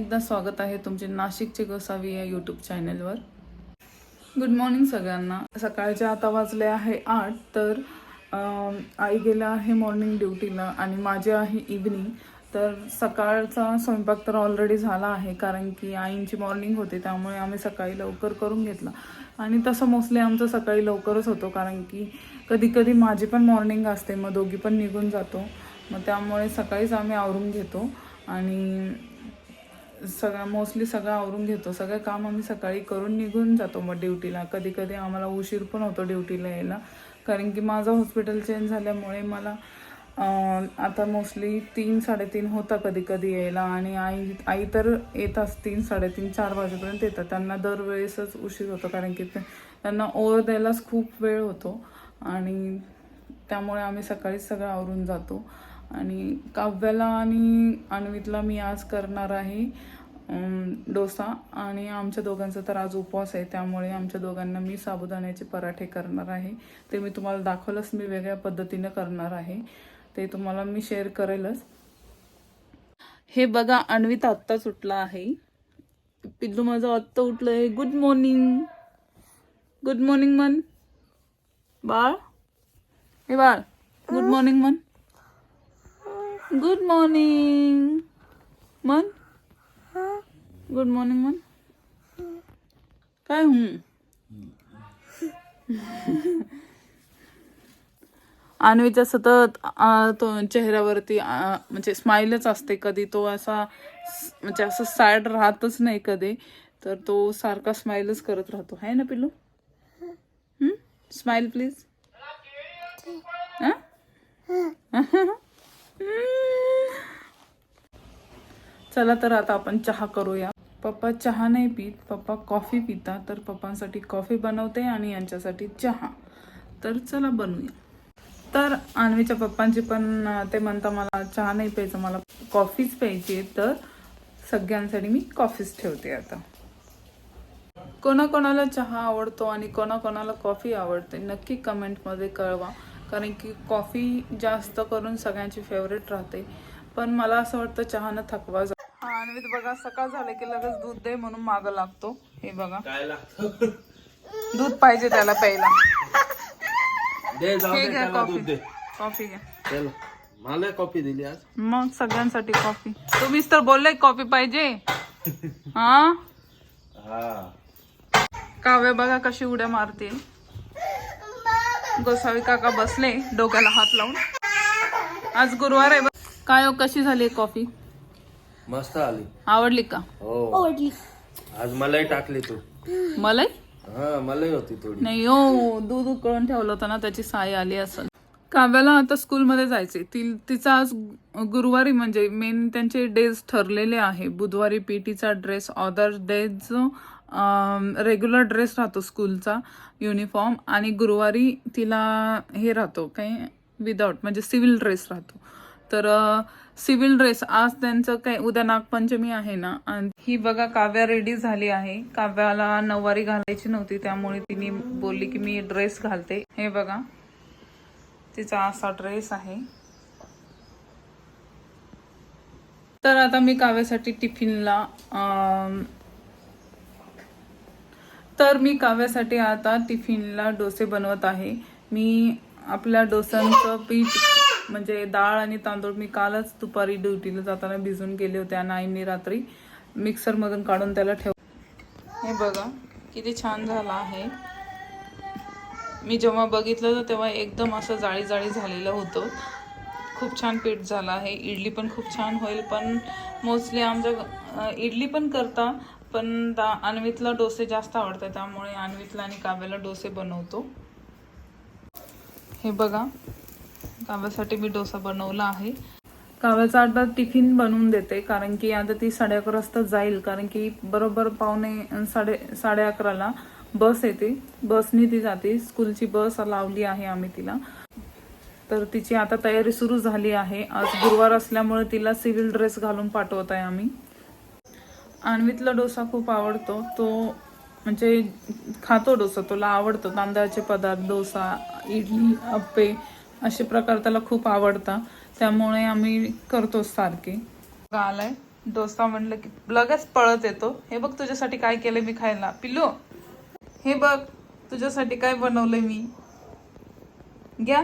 एकदा स्वागत आहे तुमचे नाशिकचे गोसावी या यूट्यूब चॅनलवर गुड मॉर्निंग सगळ्यांना. सकाळचे आता वाजले आहे आठ तर आई गेला आहे मॉर्निंग ड्युटीला आणि माझे आहे इव्हनिंग तर सकाळचा स्वयंपाक तर ऑलरेडी झाला आहे कारण की आईंची मॉर्निंग होती त्यामुळे आम्ही सकाळी लवकर करून घेतला. आणि तसं मोस्टली आमचं सकाळी लवकरच होतो कारण की कधी कधी माझी पण मॉर्निंग असते मग दोघी पण निघून जातो. मग त्यामुळे सकाळीच आम्ही आवरून घेतो. आणि सगळं मोस्टली सगळं आवरून घेतो. सगळं काम आम्ही सकाळी करून निघून जातो मग ड्युटीला कधी कधी आम्हाला उशीर पण होतो ड्युटीला यायला. कारण की माझं हॉस्पिटल चेंज झाल्यामुळे मला आता मोस्टली तीन साडेतीन होता कधी कधी यायला. आणि आई आई तर येतात तीन साडेतीन चार वाजेपर्यंत येतात. त्यांना दरवेळेसच उशीर होतो कारण की ते- त्यांना ओर द्यायलाच खूप वेळ होतो. आणि त्यामुळे आम्ही सकाळीच सगळं आवरून जातो. आणि काव्याला आणि अन्वितला मी आज करणार आहे डोसा आणि आमच्या दोघांचा तर आज उपवास आहे त्यामुळे आमच्या दोघांना मी साबुदाण्याचे पराठे करणार आहे. ते मी तुम्हाला दाखवलंच मी वेगळ्या पद्धतीनं करणार आहे. ते तुम्हाला मी शेअर करेलच. हे बघा अन्वित आत्ताच उठला आहे. पिल्लू माझं आत्ता उठलं आहे गुड मॉर्निंग गुड मॉर्निंग मन. बाळ? हे बाळ. गुड मॉर्निंग मन. गुड मॉर्निंग मन? गुड मॉर्निंग मन काय हूं अन्वीच्या सतत तो चेहऱ्यावरती म्हणजे स्माईलच असते कधी तो असा म्हणजे असं सॅड राहतच नाही कधी तर तो सारखा स्माईलच करत राहतो आहे ना पिल्लू स्माईल प्लीज चला तर आता आपण चहा करूया पप्पा चहा नाही पित पप्पा कॉफी पिता तर पप्पांसाठी कॉफी बनवते आणि यांच्यासाठी चहा. तर चला बनवूया. तर आणवीच्या पप्पांची पण ते म्हणता मला चहा नाही प्यायचं मला कॉफीच प्यायची आहे. तर सगळ्यांसाठी मी कॉफीच ठेवते आता. कोणाकोणाला चहा आवडतो आणि कोणाकोणाला कॉफी आवडते नक्की कमेंटमध्ये कळवा. कारण की कॉफी जास्त करून सगळ्यांची फेवरेट राहते. पण मला असं वाटतं चहानं थकवा आणि बघा सकाळ झाले की लगेच दूध दे म्हणून मागं लागतो. हे बघा. काय लागतं? दूध पाहिजे त्याला प्यायला. दे जाऊ हे दे घ्या त्याला दूध कॉफी. दे. कॉफी घ्या. चल मला कॉफी दिली आज. मग सगळ्यांसाठी कॉफी. तुम्हीच तर बोलले कॉफी पाहिजे. हा? हा. काव्य बघा कशी उड्या मारते. गोसावी काका बसले डोक्याला हात लावून. आज गुरुवार आहे बघ. काय हो कशी झाली कॉफी? मस्त आली. आवडली का? हो. आज मलाही टाकली तू. मलाही हा मलाही होती थोडी. नाही हो दूध उकळून ठेवलं होतं ना त्याची साय आली असेल. काव्याला आता स्कूलमध्ये जायचे ती तिचा आज गुरुवारी म्हणजे मेन त्यांचे डेज ठरलेले आहे. बुधवारी पीटीचा dress other days regular dress राहतो स्कूलचा युनिफॉर्म आणि गुरुवारी तिला हे राहतो काय विदाऊट म्हणजे सिव्हिल ड्रेस राहतो. तर सिव्हिल ड्रेस. आज त्यांचं काय उद्या नागपंचमी आहे ना. आणि ही बघा काव्या रेडी झाली आहे. काव्याला नऊवारी घालायची नव्हती त्यामुळे तिने बोलली की मी ड्रेस घालते. हे बघा. तिचा असा ड्रेस आहे. तर आता मी काव्यासाठी टिफिनला तर मी काव्यासाठी आता टिफिनला डोसे बनवत आहे. मी आपल्या डोसांचं पीठ म्हणजे डाळ आणि तांदूळ मी कालच दुपारी ड्युटीला जाताना भिजून गेले होते आणि आईने रात्री मिक्सरमधून काढून त्याला ठेव हे बघा किती छान झाला आहे. मी जेव्हा बघितलं तर तेव्हा एकदम असं जाळी जाळी झालेलं होतं. खूप छान पीठ झालं आहे. इडली पण खूप छान होईल पण मोस्टली आमच्या इडली पण करता पण दा अन्वितला डोसे जास्त आवडतात त्यामुळे अन्वितला आणि काव्याला डोसे बनवतो. हे बघा काव्यासाठी मी डोसा बनवला आहे. काव्याचा आता टिफिन बनवून देते कारण की आता ती साडे अकरा वाजता जाईल कारण की बरोबर पावणे साडे साडे अकराला बस येते. बसनी ती जाते स्कूलची बस लावली आहे आम्ही तिला. तर तिची आता तयारी सुरू झाली आहे. आज गुरुवार असल्यामुळे तिला सिव्हिल ड्रेस घालून पाठवत आहे आम्ही. आणवीतला डोसा खूप आवडतो. तो म्हणजे खातो डोसा तुला आवडतो तांदळाचे पदार्थ डोसा इडली अप्पे असे प्रकार त्याला खूप आवडतात. त्यामुळे आम्ही करतो सारखे. आलाय डोसा म्हणलं की लगेच पळत येतो. हे बघ तुझ्यासाठी काय केलंय मी खायला. पिल्लू हे बघ तुझ्यासाठी काय बनवलंय मी. घ्या.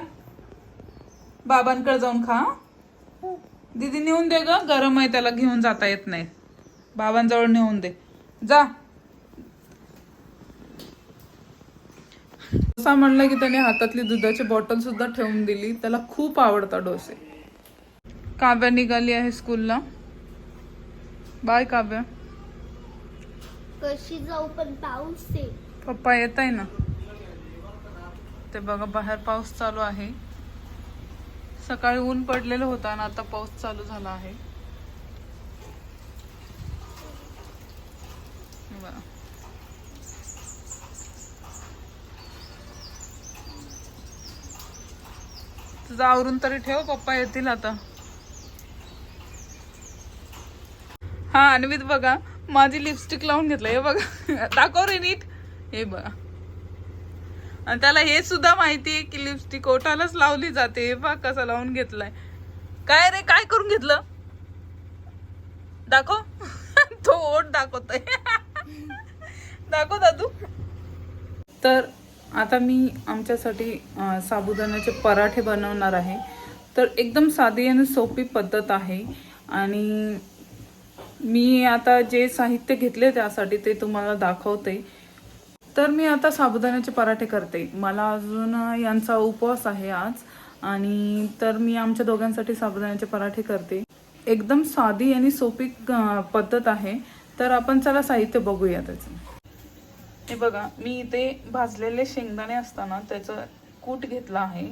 बाबांकडे जाऊन खा दीदी नेऊन दे ग. गरम आहे त्याला घेऊन जाता येत नाही. बाबांजवळ नेऊन दे. जा. डोसा म्हणलं की त्याने हातातली दुधाची बॉटल सुद्धा ठेवून दिली. त्याला खूप आवडतात डोसे. काव्या निघाली आहे स्कूलला बाय काव्या. कशी जाऊ पण पाऊस पप्पा येत आहे ना? ते बघा बाहेर पाऊस चालू आहे. सकाळी ऊन पडलेलं होतं आणि आता पाऊस चालू झाला आहे. हे तुझं आवरून तरी ठेव पप्पा येतील आता. हा अन्वित बघा माझी लिपस्टिक लावून घेतलं हे बघा. दाखव रे नीट. हे बघा. आणि त्याला हे सुद्धा माहिती आहे की लिपस्टिक ओठालाच लावली जाते. हे बघ कसा लावून घेतलाय. काय रे काय करून घेतलं? दाखव. तो ओठ दाखवतोय. दाखव दादू. तर आता मी आमच्यासाठी साबुदाण्याचे पराठे बनवणार आहे. तर एकदम साधी आणि सोपी पद्धत आहे. आणि मी आता जे साहित्य घेतले त्यासाठी ते तुम्हाला दाखवते. तर मी आता साबुदाण्याचे पराठे करते. मला अजून यांचा उपवास आहे आज. आणि तर मी आमच्या दोघांसाठी साबुदाण्याचे पराठे करते. एकदम साधी आणि सोपी पद्धत आहे. तर आपण चला साहित्य बघूया त्याचं. हे बघा मी इथे भाजलेले शेंगदाणे असताना त्याचं कूट घेतला आहे.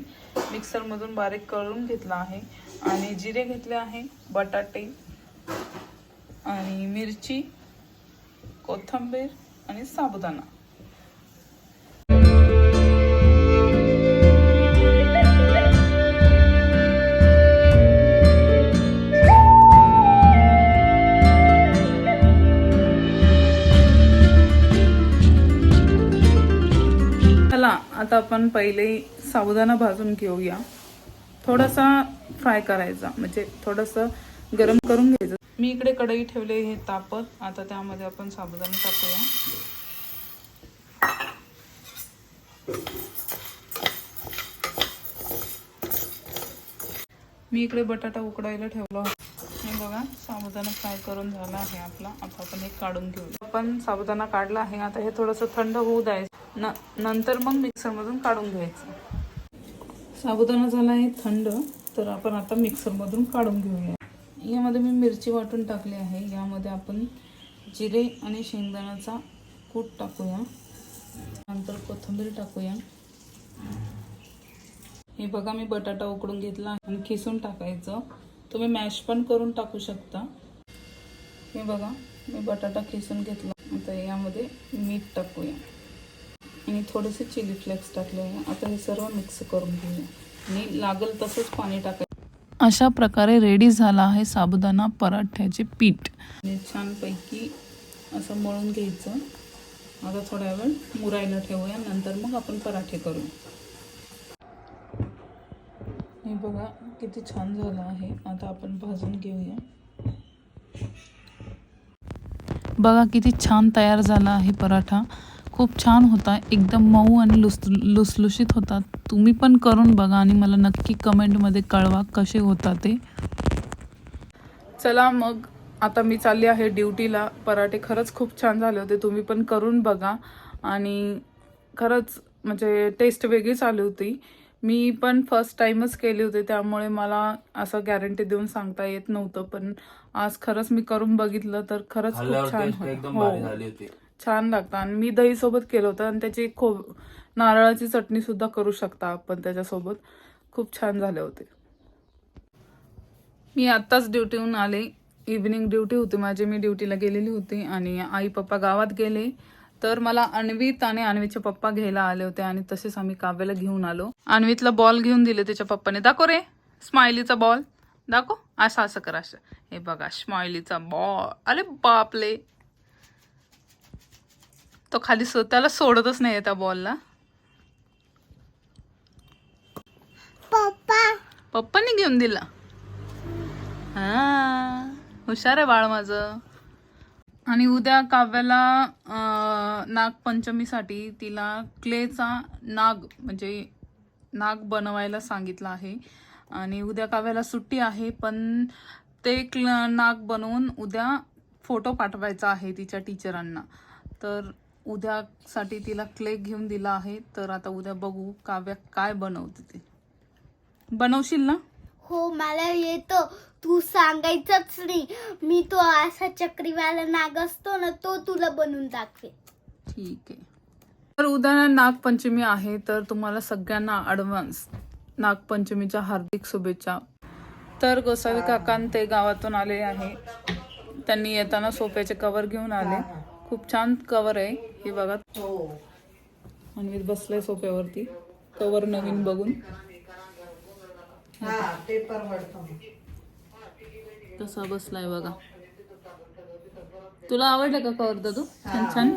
मिक्सरमधून बारीक कळून घेतला आहे. आणि जिरे घेतले आहे बटाटे आणि मिरची कोथिंबीर आणि साबुदाणा. आता आपण पहिले साबुदाणा भाजून घेऊया. थोडासा फ्राय करायचा म्हणजे थोडंसं गरम करून घ्यायचं. मी इकडे कढई ठेवले हे तापत आता त्यामध्ये आपण साबुदाणा टाकूया. मी इकडे बटाटा उकडायला ठेवला. हे बघा साबुदाणा फ्राय करून झाला आहे आपला. आता आपण हे काढून घेऊ आपण साबुदाणा काढला आहे आता हे थोडंसं थंड होऊ द्यायचं. न नंतर मग मिक्सरमधून काढून घ्यायचं. साबुदाणा झाला आहे थंड तर आपण आता मिक्सरमधून काढून घेऊया. यामध्ये मी मिरची वाटून टाकली आहे. यामध्ये आपण जिरे आणि शेंगदाण्याचा कूट टाकूया. नंतर कोथिंबीर टाकूया. हे बघा मी बटाटा उकडून घेतला आणि खिसून टाकायचं. तुम्ही मॅश पण करून टाकू शकता. हे बघा मी बटाटा खिसून घेतला. आता यामध्ये मीठ टाकूया. आणि थोडेसे चिली फ्लेक्स टाकले. आहे आता हे सर्व मिक्स करून घेऊया. आणि लागल तसंच पाणी टाकायचं. अशा प्रकारे रेडी झाला आहे साबुदाणा पराठ्याचे पीठ. छानपैकी असं मळून घ्यायचं. आता थोड्या वेळ मुरायला ठेवूया. नंतर मग आपण पराठे करू. हे बघा किती छान झालं आहे. आता आपण भाजून घेऊया. बघा किती छान तयार झाला आहे पराठा. खूप छान होता. एकदम मऊ आणि लुस लुसलुशीत होता. तुम्ही पण करून बघा आणि मला नक्की कमेंटमध्ये कळवा कसे होता ते. चला मग आता मी चालली आहे ड्युटीला. पराठे खरंच खूप छान झाले होते. तुम्ही पण करून बघा. आणि खरंच म्हणजे टेस्ट वेगळीच आली होती. मी पण फर्स्ट टाइमच केली होती. त्यामुळे मला असं गॅरंटी देऊन सांगता येत नव्हतं. पण आज खरंच मी करून बघितलं तर खरंच खूप छान हो. छान लागतं. आणि मी दही सोबत केलं होतं आणि त्याची खो नारळाची चटणी सुद्धा करू शकता आपण त्याच्यासोबत. खूप छान झाले होते. मी आत्ताच ड्युटीहून आले. इव्हिनिंग ड्युटी होती माझी. मी ड्युटीला गेलेली होती आणि आई पप्पा गावात गेले. तर मला अन्वित आणि अन्वीचे पप्पा घ्यायला आले होते आणि तसेच आम्ही काव्याला घेऊन आलो. अन्वीतला बॉल घेऊन दिले त्याच्या पप्पाने. दाखव रे स्माइलीचा बॉल दाखव. असं असं कर असं. हे बघा स्माइलीचा बॉल अरे बापले तो खाली सो त्याला सोडतच नाही त्या बॉलला पप्पा. पप्पानी घेऊन दिला. हा हुशार आहे बाळ माझं. आणि उद्या काव्याला नागपंचमीसाठी तिला क्लेचा नाग म्हणजे नाग बनवायला सांगितलं आहे. आणि उद्या काव्याला सुट्टी आहे पण ते क्ल नाग बनवून उद्या फोटो पाठवायचा आहे तिच्या टीचरांना तर उद्यासाठी तिला क्ले घेऊन दिला आहे. तर आता उद्या बघू काव्या काय बनवते ते. बनवशील ना? हो मला येतो. तू सांगायचंच नाही. मी तो असा चक्रीवाला नाग असतो ना तो तुला बनवून दाखवे ठीक आहे. तर उद्या नागपंचमी आहे तर तुम्हाला सगळ्यांना ॲडव्हान्स नागपंचमीच्या हार्दिक शुभेच्छा. तर गोसावी काकांत ते गावातून आले आहे. त्यांनी येताना सोफ्याचे कवर घेऊन आले. खूप छान कवर आहे. हे बघा. आणि बसलाय सोफ्यावरती. कवर नवीन बघून. कसा बसलाय बघा. तुला आवडलं का कवर दादू? छान छान.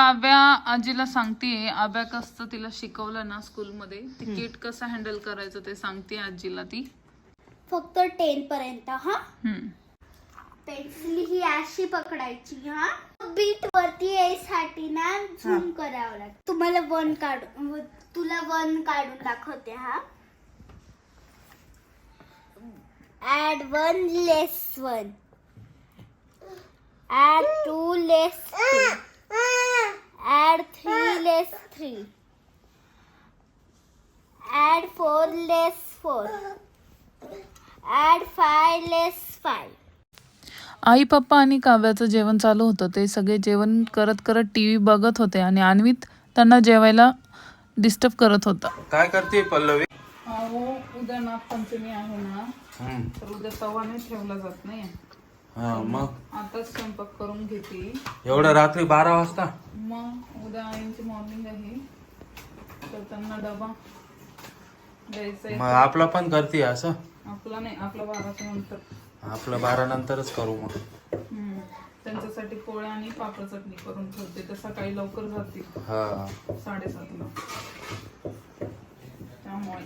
काव्या आजीला सांगतेय अबॅकसचं तिला शिकवलं ना स्कूलमध्ये ते किट कसं हँडल करायचं ते सांगते आजीला ती. फक्त टेन पर्यंत हा? हम्म. पेन्सिल ही अशी पकडायची हा? बीट वरती यायसाठी ना झूम करावं लागतं. तुम्हाला वन काढून तुला वन काढून दाखवते हा? Add one less one add two less add three less three add four less four add five less five आई पप्पा आणि काव्याचं जेवण चालू होतं. ते सगळे जेवण करत करत टी व्ही बघत होते आणि अन्वित त्यांना जेवायला डिस्टर्ब करत होता. काय करते पल्लवी? अहो उद्या नागपंचमी आहे ना. हम्म. तर उद्या तवा नाही ठेवला जात नाही हा मग? आताच स्वयंपाक करून घेते. एवढं रात्री बारा वाजता? मग उद्या आईंची मॉर्निंग आहे. तर त्यांना डबा द्यायचा आहे. मग आपला पण करते असं? आपला नाही आपला बाराच्या नंतर. आपलं बारा नंतरच करू मग. हम्म. त्यांच्यासाठी पोळ्या आणि पापड चटणी करून ठेवते. तर सकाळी लवकर जातील हा. साडेसातला. त्यामुळे.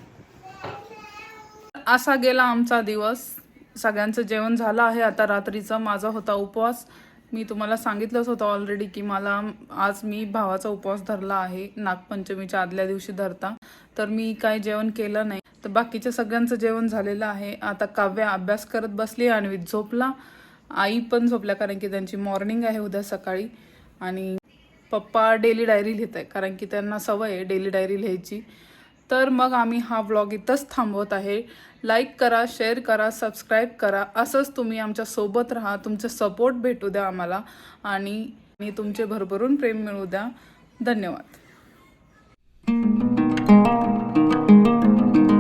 असा गेला आमचा दिवस. सगळ्यांचं जेवण झालं आहे. आता रात्रीचा माझा होता उपवास. मी तुम्हाला सांगितलंच होतं ऑलरेडी की मला आज मी भावाचा उपवास धरला आहे. नागपंचमीच्या आदल्या दिवशी धरता. तर मी काय जेवण केलं नाही. तर बाकीच्या सगळ्यांचं जेवण झालेलं आहे. आता काव्या अभ्यास करत बसली आणि झोपला. आई पण झोपल्या कारण की त्यांची मॉर्निंग आहे उद्या सकाळी. आणि पप्पा डेली डायरी लिहित आहे कारण की त्यांना सवय आहे डेली डायरी लिहायची. तर मग आम्ही हा व्लॉग इथंच थांबवत आहे. लाईक करा शेअर करा सबस्क्राईब करा. असंच तुम्ही आमच्यासोबत राहा. तुमचे सपोर्ट भेटू द्या आम्हाला. आणि आणि तुमचे भरभरून प्रेम मिळू द्या. धन्यवाद.